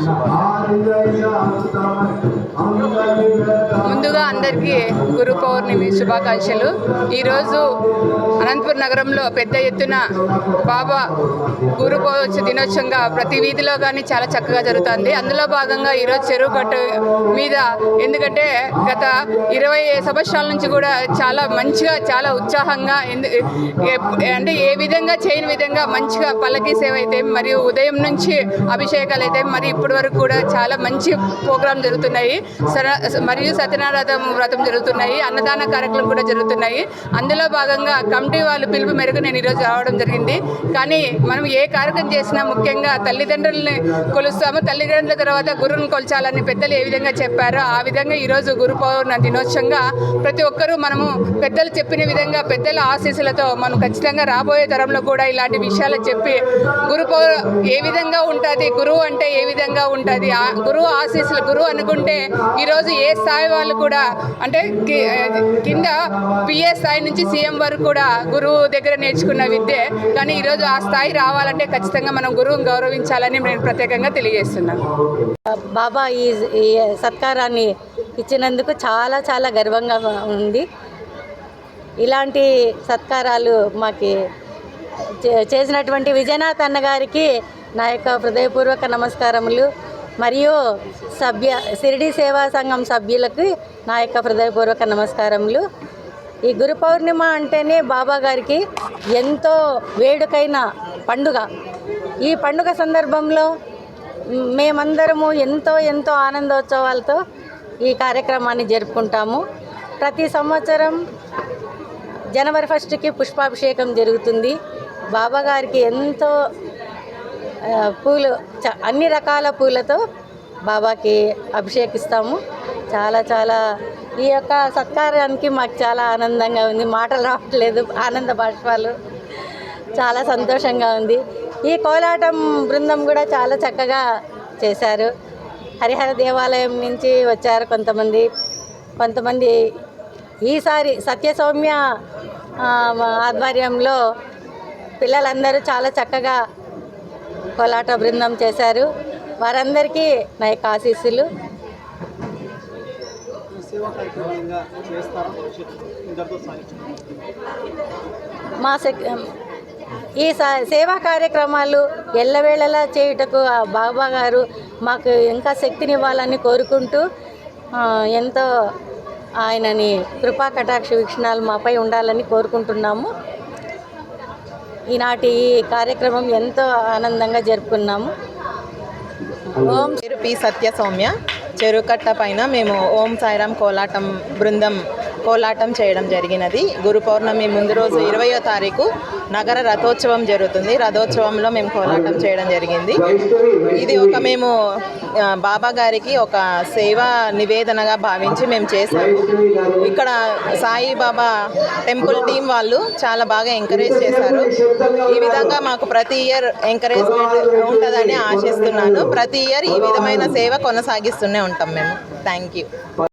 semana. ముందుగా అందరికీ గురు పౌర్ణమి శుభాకాంక్షలు. ఈరోజు అనంతపురం నగరంలో పెద్ద ఎత్తున బాబా గురు పౌర్ణమి దినోత్సవంగా ప్రతి వీధిలో కానీ చాలా చక్కగా జరుగుతుంది. అందులో భాగంగా ఈరోజు చెరువు పట్టు మీద ఎందుకంటే గత ఇరవై సంవత్సరాల నుంచి కూడా చాలా మంచిగా చాలా ఉత్సాహంగా అంటే ఏ విధంగా చేయని విధంగా మంచిగా పల్లకి సేవ అయితే మరియు ఉదయం నుంచి అభిషేకాలు అయితే మరి ఇప్పటి వరకు కూడా చాలా మంచి ప్రోగ్రాం జరుగుతున్నాయి. మరియు సత్యనారాయణ వ్రతం జరుగుతున్నాయి. అన్నదాన కార్యక్రమం కూడా జరుగుతున్నాయి. అందులో భాగంగా కమిటీ వాళ్ళు పిలుపు మేరకు నేను ఈరోజు రావడం జరిగింది. కానీ మనం ఏ కార్యక్రమం చేసినా ముఖ్యంగా తల్లిదండ్రుల్ని కొలుస్తాము. తల్లిదండ్రుల తర్వాత గురువుని కొలచాలని పెద్దలు ఏ విధంగా చెప్పారో ఆ విధంగా ఈరోజు గురు పౌర్ణ దినోత్సవంగా ప్రతి ఒక్కరూ మనము పెద్దలు చెప్పిన విధంగా పెద్దల ఆశీస్సులతో మనం ఖచ్చితంగా రాబోయే తరంలో కూడా ఇలాంటి విషయాలు చెప్పి గురు ఏ విధంగా ఉంటుంది? గురువు అంటే ఏ విధంగా ఉంటుంది? ఆ గురువు ఆశీస్సులు గురువు అనుకుంటే ఈరోజు ఏ స్థాయి వాళ్ళు కూడా అంటే కింద పిఏ స్థాయి నుంచి సీఎం వరకు కూడా గురువు దగ్గర నేర్చుకున్న విద్యే. కానీ ఈరోజు ఆ స్థాయి రావాలంటే ఖచ్చితంగా మనం గురువుని గౌరవించాలని నేను ప్రత్యేకంగా తెలియజేస్తున్నాను. బాబా ఈ ఈ సత్కారాన్ని ఇచ్చినందుకు చాలా చాలా గర్వంగా ఉంది. ఇలాంటి సత్కారాలు మాకి చే- చేసినటువంటి విజయనాథ్ అన్న గారికి నా యొక్క హృదయపూర్వక నమస్కారములు. మరియు సభ్య సిరిడి సేవా సంఘం సభ్యులకు నా యొక్క హృదయపూర్వక నమస్కారములు. ఈ గురు పౌర్ణిమ అంటేనే బాబా గారికి ఎంతో వేడుకైన పండుగ. ఈ పండుగ సందర్భంలో మేమందరము ఎంతో ఎంతో ఆనందోత్సవాలతో ఈ కార్యక్రమాన్ని జరుపుకుంటాము. ప్రతి సంవత్సరం జనవరి ఫస్ట్కి పుష్పాభిషేకం జరుగుతుంది. బాబా గారికి ఎంతో పూలు చ- అన్ని రకాల పూలతో బాబాకి అభిషేకిస్తాము. చాలా చాలా ఈ యొక్క సత్కారానికి మాకు చాలా ఆనందంగా ఉంది. మాటలు రావట్లేదు ఆనంద బాష్పాలు చాలా సంతోషంగా ఉంది. ఈ కోలాటం బృందం కూడా చాలా చక్కగా చేశారు. హరిహర దేవాలయం నుంచి వచ్చారు కొంతమంది. కొంతమంది ఈసారి సత్యసౌమ్య ఆధ్వర్యంలో పిల్లలందరూ చాలా చక్కగా కోలాట బృందం చేశారు. వారందరికీ నా యొక్క ఆశీస్సులు. మా ఈ సేవా కార్యక్రమాలు ఎల్లవేళలా చేయుటకు బాబా గారు మాకు ఇంకా శక్తినివ్వాలని కోరుకుంటూ ఎంతో ఆయనని కృపా కటాక్ష వీక్షణాలు మాపై ఉండాలని కోరుకుంటున్నాము. ఈనాటి కార్యక్రమం ఎంతో ఆనందంగా జరుపుకున్నాము. ఓం పేరు పి సత్య సౌమ్య చెరుకట్ట పైన మేము ఓం సాయిరాం కోలాటం బృందం కోలాటం చేయడం జరిగినది. గురు పౌర్ణమి ముందు రోజు ఇరవయో తారీఖు నగర రథోత్సవం జరుగుతుంది. రథోత్సవంలో మేము కోలాటం చేయడం జరిగింది. ఇది ఒక మేము బాబా గారికి ఒక సేవా నివేదనగా భావించి మేము చేసాము ఇక్కడ సాయిబాబా టెంపుల్ టీం వాళ్ళు చాలా బాగా ఎంకరేజ్ చేశారు. ఈ విధంగా మాకు ప్రతి ఇయర్ ఎంకరేజ్మెంట్ ఉంటుందని ఆశిస్తున్నాను. ప్రతి ఇయర్ ఈ విధమైన సేవ కొనసాగిస్తూనే ఉంటాం మేము. Thank you